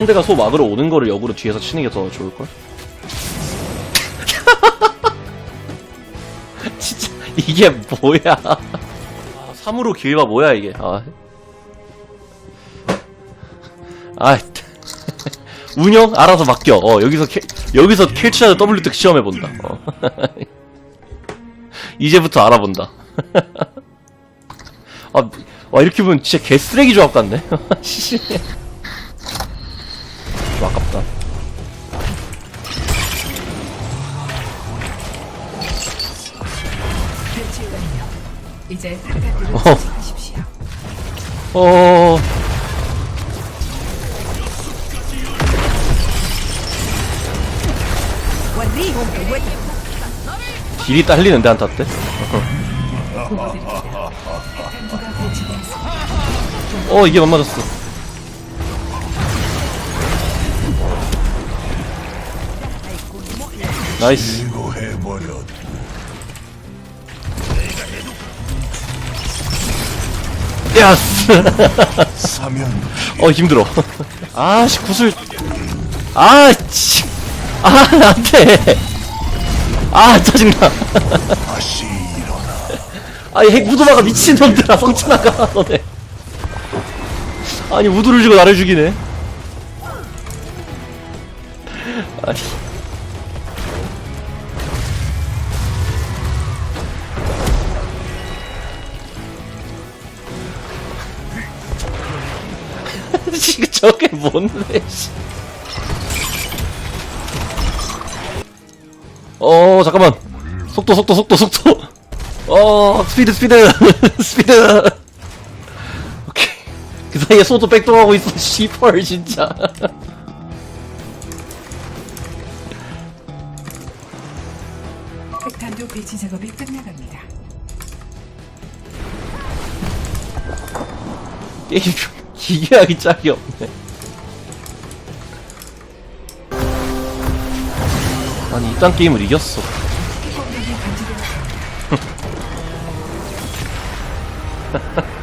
상대가 소 막으러 오는 거를 역으로 뒤에서 치는 게 더 좋을걸? 진짜 이게 뭐야? 아, 3으로 길바 뭐야 이게? 아, 아 운영 알아서 맡겨. 어 여기서 캐, 여기서 킬치하드 W 득 시험해 본다. 어. 이제부터 알아본다. 아, 와 이렇게 보면 진짜 개쓰레기 조합 같네. 씨. 좀 아깝다. 이제 바깥으로 어. 어. 딜이 딸리는데 때? 어 이게 안 맞았어. 나이스. 야스. 어 힘들어. 아씨 구슬. 아 씨. 아 안돼. 아 짜증나. 다시 일어나. 아니 핵 우드마가 미친놈들아 성춘아가 너네. 아니 우드를 주고 나를 죽이네. 아니. 지금 저게 뭔데? 씨. 어 잠깐만. 속도 속도 속도 속도. 어 스피드 스피드 스피드. 오케이. 그 사이에 소도 백도하고 있어. 씨펄 진짜. 핵탄두 배치 작업이 끝나갑니다. 게임 좀 기계하기 짝이 없네. 아니 이딴 게임을 이겼어.